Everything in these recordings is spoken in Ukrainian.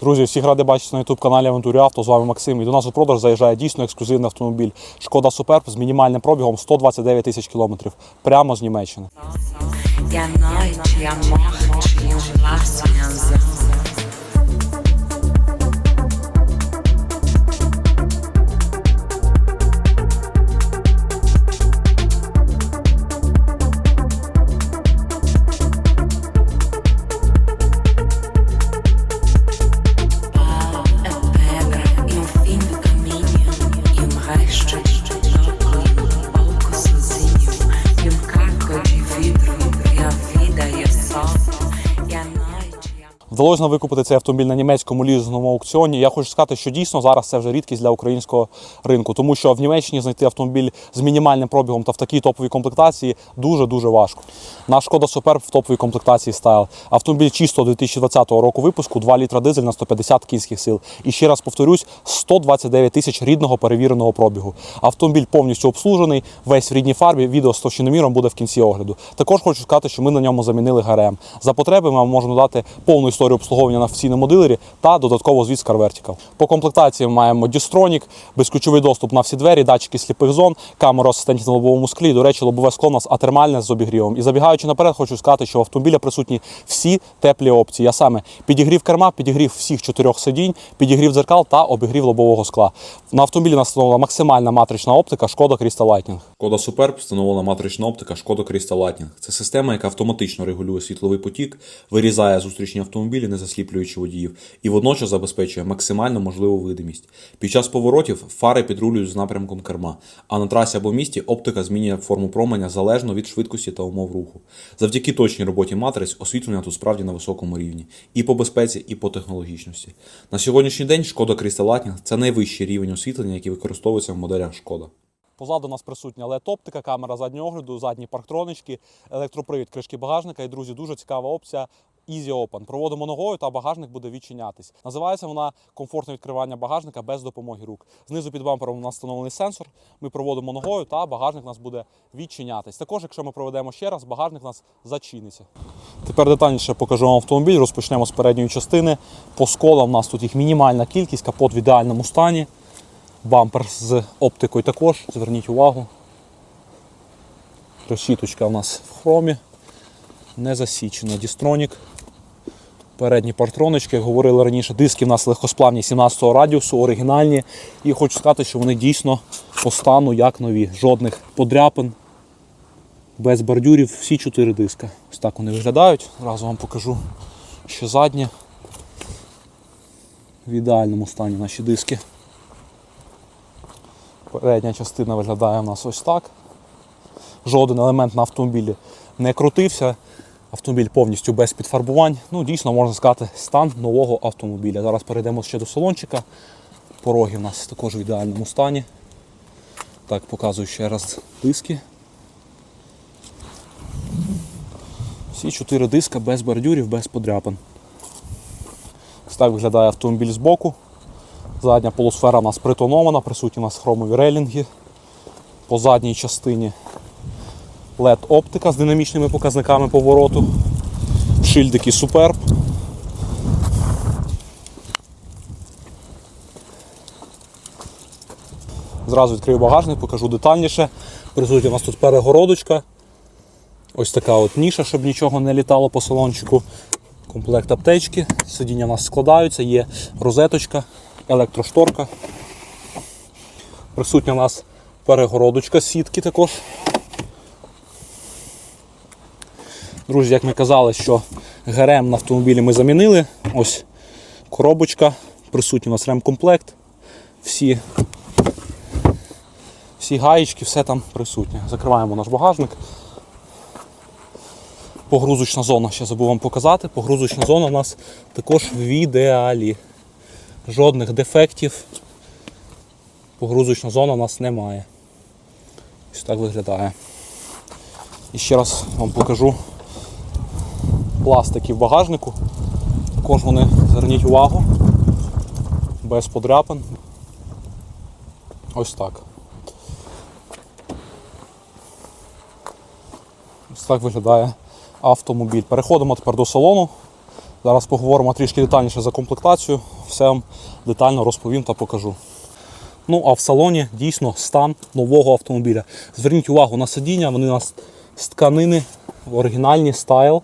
Друзі, всіх гради бачити на youtube каналі Авентурі Авто. З вами Максим. І до нас у продаж заїжджає дійсно ексклюзивний автомобіль. Шкода Суперб з мінімальним пробігом 129 тисяч кілометрів. Прямо з Німеччини. E Вдалося викупити цей автомобіль на німецькому лізному аукціоні. Я хочу сказати, що дійсно зараз це вже рідкість для українського ринку, тому що в Німеччині знайти автомобіль з мінімальним пробігом та в такій топовій комплектації дуже дуже важко. Наш шкода Суперб в топовій комплектації стайл. Автомобіль чисто 2020 року випуску, 2 літра дизель на 150 кінських сил. І ще раз повторюсь, 129 тисяч рідного перевіреного пробігу. Автомобіль повністю обслужений, весь в рідній фарбі. Відео з товщиноміром буде в кінці огляду. Також хочу сказати, що ми на ньому замінили ГРМ. За потреби ми можемо дати повну історію обслуговування на офіційному дилері та додатково звіт Vertical. По комплектації маємо Distronic, безключовий доступ на всі двері, датчики сліпих зон, камеру асистентів на лобовому склі. До речі, лобове скло у нас атермальне з обігрівом. І забігаючи наперед, хочу сказати, що в автомобіля присутні всі теплі опції. А саме підігрів керма, підігрів всіх чотирьох сидінь, підігрів дзеркал та обігрів лобового скла. На автомобілі у нас встановлена максимальна матрична оптика Шкода Crystal Lightning. Шкода Суперб встановлена матрична оптика Шкода Crystal Lightning. Це система, яка автоматично регулює світловий потік, вирізає зустрічні автомобілі, не засліплюючи водіїв, і водночас забезпечує максимально можливу видимість. Під час поворотів фари підрулюють з напрямком керма, а на трасі або місті оптика змінює форму променя залежно від швидкості та умов руху. Завдяки точній роботі матриць освітлення тут справді на високому рівні і по безпеці, і по технологічності. На сьогоднішній день Шкода Crystal Lightning – це найвищий рівень освітлення, який використовується в моделях Шкода. Позаду нас присутня LED-оптика, камера заднього огляду, задні парктронички, електропривід кришки багажника. І, друзі, дуже цікава опція. Easy Open. Проводимо ногою та багажник буде відчинятись. Називається вона комфортне відкривання багажника без допомоги рук. Знизу під бампером у нас встановлений сенсор. Ми проводимо ногою та багажник у нас буде відчинятись. Також, якщо ми проведемо ще раз, багажник у нас зачиниться. Тепер детальніше покажу вам автомобіль. Розпочнемо з передньої частини. По сколам у нас тут їх мінімальна кількість, капот в ідеальному стані. Бампер з оптикою також, зверніть увагу. Решіточка у нас в хромі. Не засічена. Дістронік. Передні партронички, як говорили раніше, диски в нас легкосплавні 17-го радіусу, оригінальні. І хочу сказати, що вони дійсно по стану як нові. Жодних подряпин, без бордюрів, всі чотири диска. Ось так вони виглядають. Зразу вам покажу, що заднє. В ідеальному стані наші диски. Передня частина виглядає у нас ось так. Жоден елемент на автомобілі не крутився. Автомобіль повністю без підфарбувань. Ну, дійсно, можна сказати, стан нового автомобіля. Зараз перейдемо ще до салончика. Пороги у нас також в ідеальному стані. Так, показую ще раз диски. Всі чотири диска без бордюрів, без подряпин. Ось так виглядає автомобіль збоку. Задня полусфера у нас притонована, присутні у нас хромові рейлінги. По задній частині LED-оптика з динамічними показниками повороту. Шильдики Superb. Зразу відкрию багажник, покажу детальніше. Присутня у нас тут перегородочка. Ось така от ніша, щоб нічого не літало по салончику. Комплект аптечки, сидіння у нас складаються, є розеточка, електрошторка. Присутня у нас перегородочка сітки також. Друзі, як ми казали, що ГРМ на автомобілі ми замінили. Ось коробочка, присутній у нас ремкомплект. Всі, всі гаєчки, все там присутнє. Закриваємо наш багажник. Погрузочна зона, ще забув вам показати. Погрузочна зона у нас також в ідеалі. Жодних дефектів. Погрузочна зона у нас немає. Ось так виглядає. І ще раз вам покажу пластики в багажнику. Також вони, зверніть увагу, без подряпин. Ось так. Ось так виглядає автомобіль. Переходимо тепер до салону. Зараз поговоримо трішки детальніше за комплектацію. Все вам детально розповім та покажу. Ну, а в салоні дійсно стан нового автомобіля. Зверніть увагу на сидіння, вони у нас з тканини, оригінальні стайл,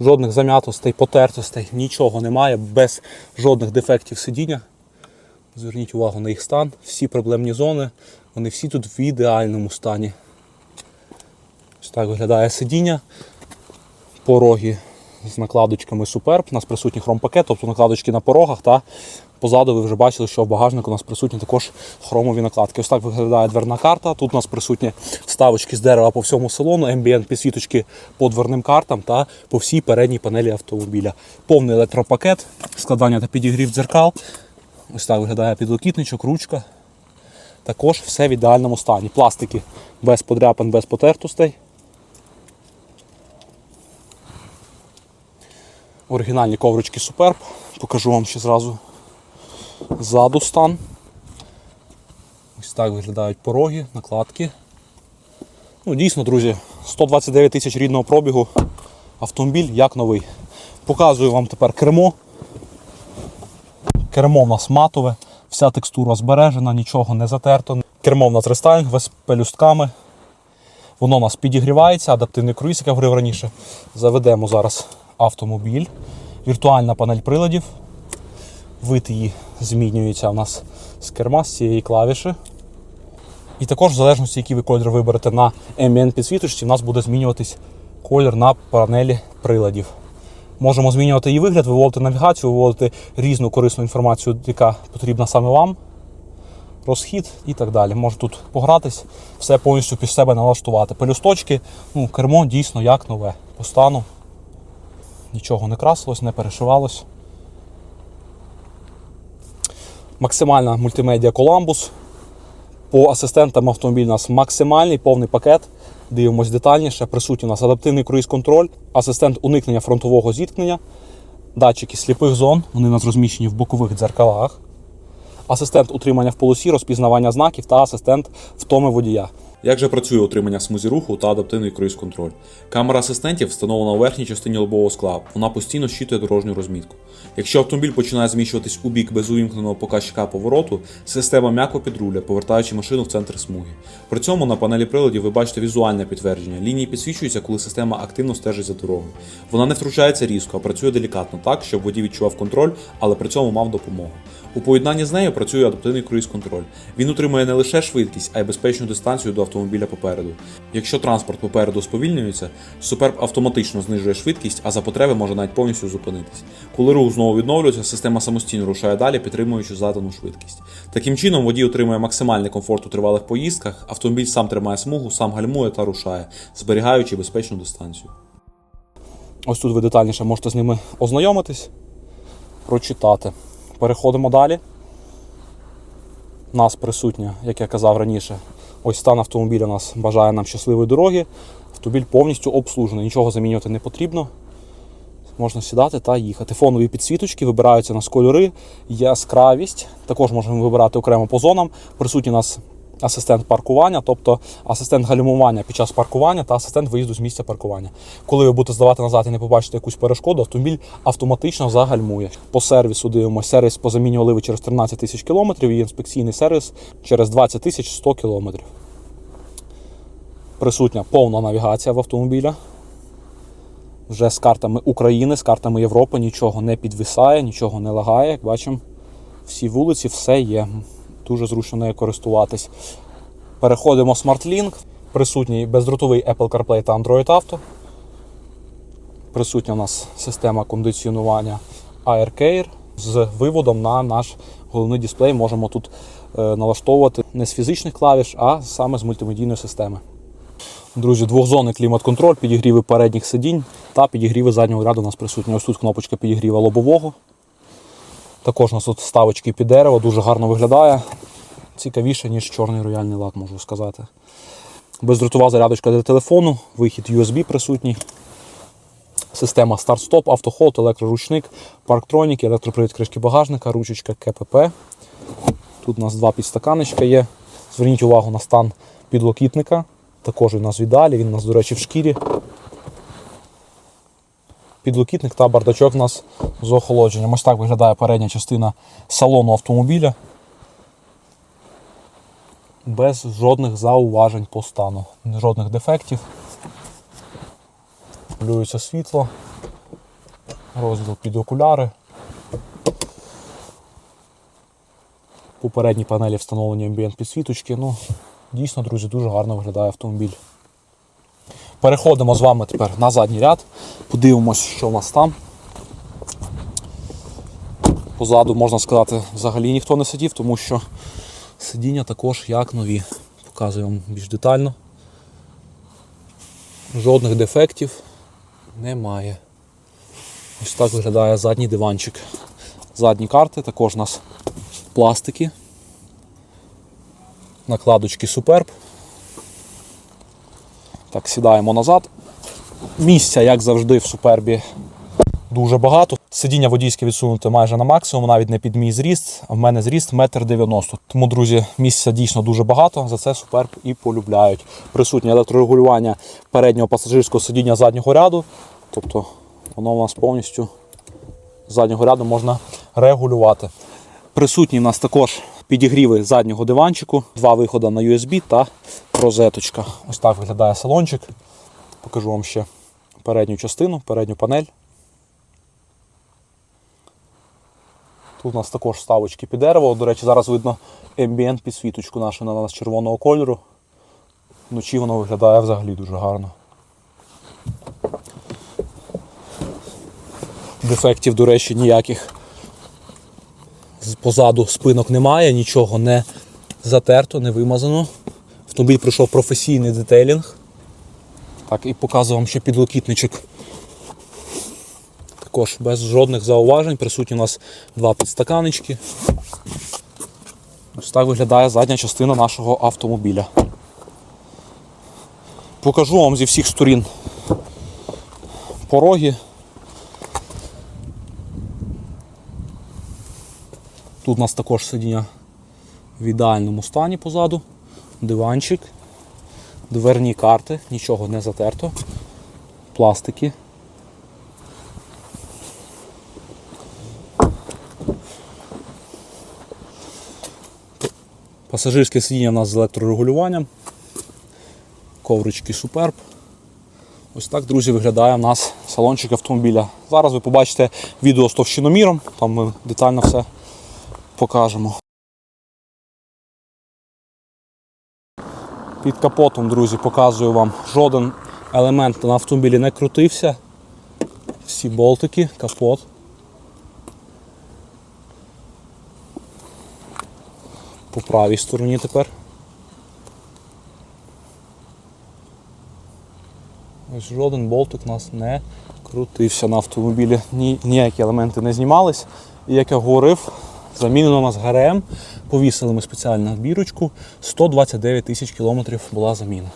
жодних зам'ятостей, потертостей, нічого немає, без жодних дефектів сидіння. Зверніть увагу на їх стан, всі проблемні зони, вони всі тут в ідеальному стані. Ось так виглядає сидіння. Пороги з накладочками Superb. У нас присутній хромпакет, тобто накладочки на порогах. Та позаду ви вже бачили, що в багажнику у нас присутні також хромові накладки. Ось так виглядає дверна карта. Тут у нас присутні вставочки з дерева по всьому салону, ambient підсвіточки по дверним картам та по всій передній панелі автомобіля. Повний електропакет, складання та підігрів дзеркал. Ось так виглядає підлокітничок, ручка. Також все в ідеальному стані. Пластики без подряпин, без потертостей. Оригінальні коврички Superb. Покажу вам ще зразу ззаду стан. Ось так виглядають пороги, накладки. Ну, дійсно, друзі, 129 тисяч рідного пробігу. Автомобіль як новий. Показую вам тепер кермо. Кермо в нас матове, вся текстура збережена, нічого не затерто. Кермо в нас рестайлінг з пелюстками. Воно у нас підігрівається, адаптивний круїз, як я говорив раніше. Заведемо зараз автомобіль. Віртуальна панель приладів. Вид її змінюється у нас з керма, з цієї клавіші. І також, в залежності, який ви колір виберете на ambient підсвіточці, у нас буде змінюватись колір на панелі приладів. Можемо змінювати її вигляд, виводити навігацію, виводити різну корисну інформацію, яка потрібна саме вам, розхід і так далі. Можна тут погратись, все повністю під себе налаштувати. Пелюсточки, ну, кермо дійсно як нове. По стану нічого не красилось, не перешивалось. Максимальна мультимедіа Columbus. По асистентам автомобіль у нас максимальний повний пакет. Дивимось детальніше. Присутній у нас адаптивний круїз-контроль, асистент уникнення фронтового зіткнення, датчики сліпих зон, вони у нас розміщені в бокових дзеркалах, асистент утримання в полосі, розпізнавання знаків та асистент втоми водія. Як же працює отримання смузі руху та адаптивний круїз-контроль? Камера асистентів встановлена у верхній частині лобового скла. Вона постійно щитує дорожню розмітку. Якщо автомобіль починає зміщуватись у бік без увімкненого показчика повороту, система м'яко підруля, повертаючи машину в центр смуги. При цьому на панелі приладів ви бачите візуальне підтвердження. Лінії підсвічуються, коли система активно стежить за дорогою. Вона не втручається різко, а працює делікатно так, щоб водій відчував контроль, але при цьому мав допомогу. У поєднанні з нею працює адаптивний круїз-контроль. Він утримує не лише швидкість, а й безпечну дистанцію до автомобіля попереду. Якщо транспорт попереду сповільнюється, Superb автоматично знижує швидкість, а за потреби може навіть повністю зупинитись. Коли рух знову відновлюється, система самостійно рушає далі, підтримуючи задану швидкість. Таким чином, водій отримує максимальний комфорт у тривалих поїздках, автомобіль сам тримає смугу, сам гальмує та рушає, зберігаючи безпечну дистанцію. Ось тут ви детальніше можете з ними ознайомитись, прочитати. Переходимо далі. Нас присутня, як я казав раніше, ось стан автомобіля нас бажає нам щасливої дороги. Автомобіль повністю обслужений, нічого замінювати не потрібно. Можна сідати та їхати. Фонові підсвіточки вибираються у нас кольори, яскравість. Також можемо вибирати окремо по зонам. Присутні нас асистент паркування, тобто асистент гальмування під час паркування та асистент виїзду з місця паркування. Коли ви будете здавати назад і не побачите якусь перешкоду, автомобіль автоматично загальмує. По сервісу дивимося. Сервіс по заміні оливи через 13 тисяч кілометрів і інспекційний сервіс через 20 тисяч 100 кілометрів. Присутня повна навігація в автомобіля. Вже з картами України, з картами Європи нічого не підвисає, нічого не лагає. Як бачимо, всі вулиці, все є. Дуже зручно нею користуватись. Переходимо в SmartLink. Присутній бездротовий Apple CarPlay та Android Auto. Присутня у нас система кондиціонування AirCare з виводом на наш головний дисплей. Можемо тут е, налаштовувати не з фізичних клавіш, а саме з мультимедійної системи. Друзі, двохзонний клімат-контроль, підігріви передніх сидінь та підігріви заднього ряду у нас присутні. Ось тут кнопочка підігріва лобового. Також у нас тут ставочки під дерево, дуже гарно виглядає. Цікавіше, ніж чорний рояльний лак, можу сказати. Бездротова зарядочка для телефону, вихід USB присутній. Система старт-стоп, автохолд, електроручник, парктроніки, електропривід кришки багажника, ручечка КПП. Тут у нас два підстаканечка є. Зверніть увагу на стан підлокітника. Також він у нас в він у нас, до речі, в шкірі. Підлокітник та бардачок у нас з охолодженням. Ось так виглядає передня частина салону автомобіля. Без жодних зауважень по стану, жодних дефектів. Регулюється світло, розділ під окуляри. У передній панелі встановлені амбієнт підсвіточки. Ну, дійсно, друзі, дуже гарно виглядає автомобіль. Переходимо з вами тепер на задній ряд. Подивимось, що в нас там. Позаду, можна сказати, взагалі ніхто не сидів, тому що сидіння також як нові. Показую вам більш детально. Жодних дефектів немає. Ось так виглядає задній диванчик. Задні карти також у нас пластики. Накладочки Superb. Так, сідаємо назад. Місця, як завжди, в супербі дуже багато. Сидіння водійське відсунуте майже на максимум, навіть не під мій зріст. В мене зріст 1,90 м. Тому, друзі, місця дійсно дуже багато. За це суперб і полюбляють. Присутнє електрорегулювання переднього пасажирського сидіння заднього ряду. Тобто воно у нас повністю заднього ряду можна регулювати. Присутні в нас також підігріви заднього диванчику, два виходи на USB та розеточка. Ось так виглядає салончик. Покажу вам ще передню частину, передню панель. Тут у нас також ставочки під дерево. До речі, зараз видно ambient підсвіточку нашу на нас червоного кольору. Вночі воно виглядає взагалі дуже гарно. Дефектів, до речі, ніяких позаду спинок немає, нічого не затерто, не вимазано. Автомобіль пройшов професійний детейлінг. Так, і показую вам ще підлокітничок. Також без жодних зауважень. Присутні у нас два підстаканечки. Ось так виглядає задня частина нашого автомобіля. Покажу вам зі всіх сторін пороги. Тут у нас також сидіння в ідеальному стані позаду, диванчик, дверні карти, нічого не затерто, пластики. Пасажирське сидіння у нас з електрорегулюванням, коврички Superb. Ось так, друзі, виглядає у нас салончик автомобіля. Зараз ви побачите відео з товщиноміром, там ми детально все покажемо. Під капотом, друзі, показую вам, жоден елемент на автомобілі не крутився. Всі болтики, капот. По правій стороні тепер. Ось жоден болтик у нас не крутився на автомобілі. Ні, ніякі елементи не знімались. І як я говорив, замінено у нас ГРМ. Повісили ми спеціальну бірочку. 129 тисяч кілометрів була заміна.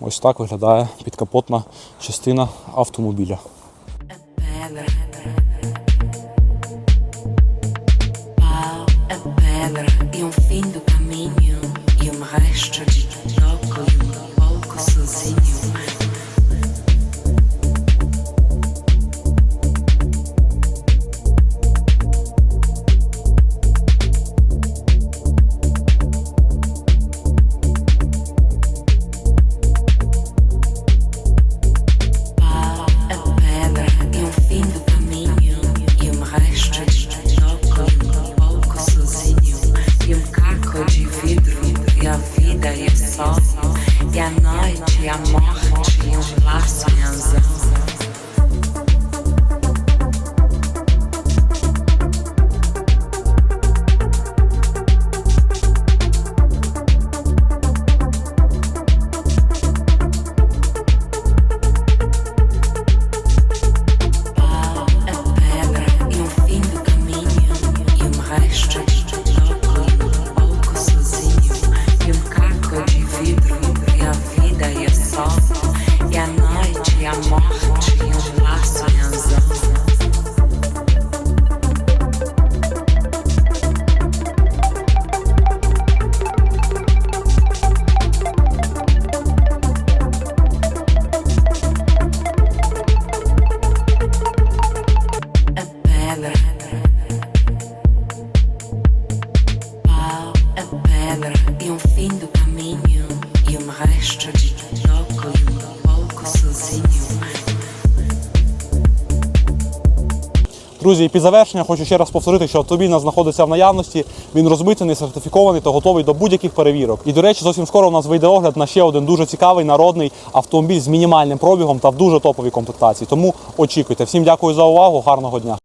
Ось так виглядає підкапотна частина автомобіля. pedra. a vida e é sol, e a noite, e a morte e um laço em azão. Друзі, і під завершення хочу ще раз повторити, що автомобіль у нас знаходиться в наявності. Він розмитнений, сертифікований та готовий до будь-яких перевірок. І, до речі, зовсім скоро у нас вийде огляд на ще один дуже цікавий народний автомобіль з мінімальним пробігом та в дуже топовій комплектації. Тому очікуйте. Всім дякую за увагу. Гарного дня.